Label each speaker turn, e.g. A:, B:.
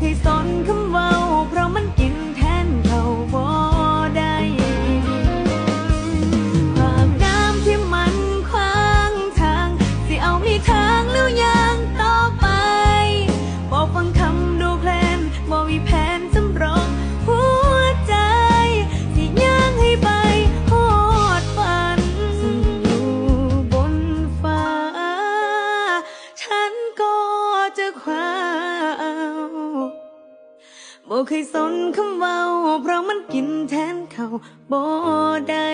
A: ให้สนคำเว้า เพราะมันกินแทนเขาบ่ได้ความน้ำที่มันขวางทาง สิเอามีทางแล้วยังต่อไปบอกฟังคำดูแพลนบ่มีแผนสำรองหัวใจที่ยังให้ไปโอดฝันซึ่อยู่บนฟ้า ฉันก็จะคว้า เคยสนคำเว้า เพราะมันกินแทนเขาบ่ได้